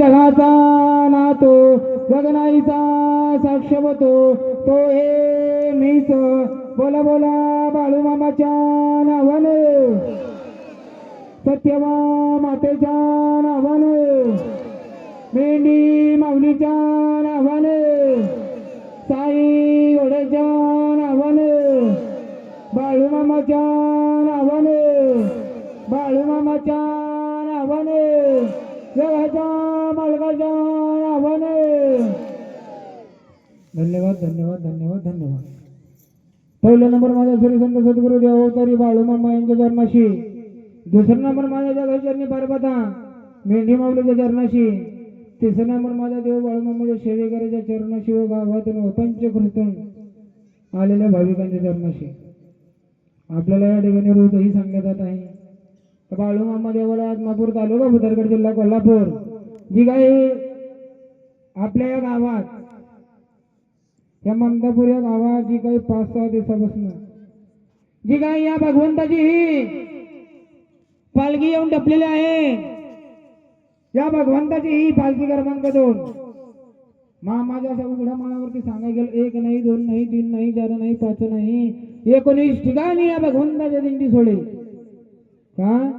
जगाचा नातो जगनाईचा साक्ष होतो तो हे मीच. बोला बोला बाळू मामाच्या नावाने. सत्यवा मातेच्या नावाने. मेंढी माऊलीच्या नावाने. साई घोड्याच्या नावाने. बाळूमामाच्या नावाने. बाळूमामाच्या नावाने. जगाच्या मालकाच्या नावाने धन्यवाद धन्यवाद धन्यवाद धन्यवाद. पहिला नंबर माझा श्री संत सद्गुरु देवतारी बाळूमामा यांच्या चरणाशी. दुसरा नंबर माझ्या जगाचरणी पार्वता मेंढी माऊलीच्या चरणाशी. तिसरा नंबर माझा देव बाळूमामाच्या सेवेकराच्या चरणाशी व गावातून व पंचकृतून आलेल्या भाविकांच्या चरणाशी. आपल्याला या ठिकाणी रोजही सांगण्यात जात आहे. बाळू मामा देवाला आत्मापूर तालुका भुदरगड जिल्हा कोल्हापूर. जी काही आपल्या या गावात या मंदापूर या गावात जी काही पाच सहा दिवसापासून जी काही या भगवंताची ही पालखी येऊन टपलेली आहे या भगवंताची ही पालखी क्रमांक दोन मामाच्या अशा उघड्या मनावरती सांगायला गेलं एक नाही दोन नाही तीन नाही चार नाही पाच नाही एकोणीस ठिकाणी या भगवंताच्या दिंडी सोडे हा?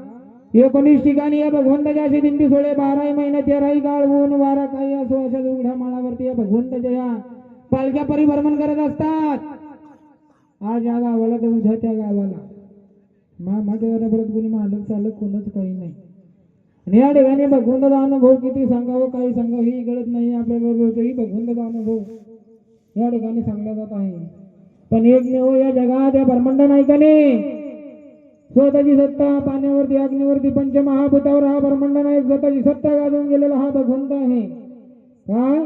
एकोणीस ठिकाणी या भगवंताच्या अशी दिंडी सोळे बाराही महिने तेराही काळ ऊन वारा काही असो अशा उघड्या माळावरती या भगवंताच्या या पालख्या परिभ्रमण करत असतात. आज या गावाला तर उद्या त्या गावाला. माझ्या परत कोणी मालक चालक कोणच काही नाही. आणि या ठिकाणी भगवंताचा अनुभव किती सांगावं काही सांगावं ही कळत नाही. आपल्याला ही भगवंताचा अनुभव या ठिकाणी सांगला जात आहे. पण एक नेव या जगात या ब्रह्मांड नायकाने स्वतःची सत्ता पाण्यावरती अग्नीवरती पंचमहाभूतावर हा ब्रह्मांड नायक स्वतःची सत्ता गाजवून गेलेला हा भगवंत आहे. हा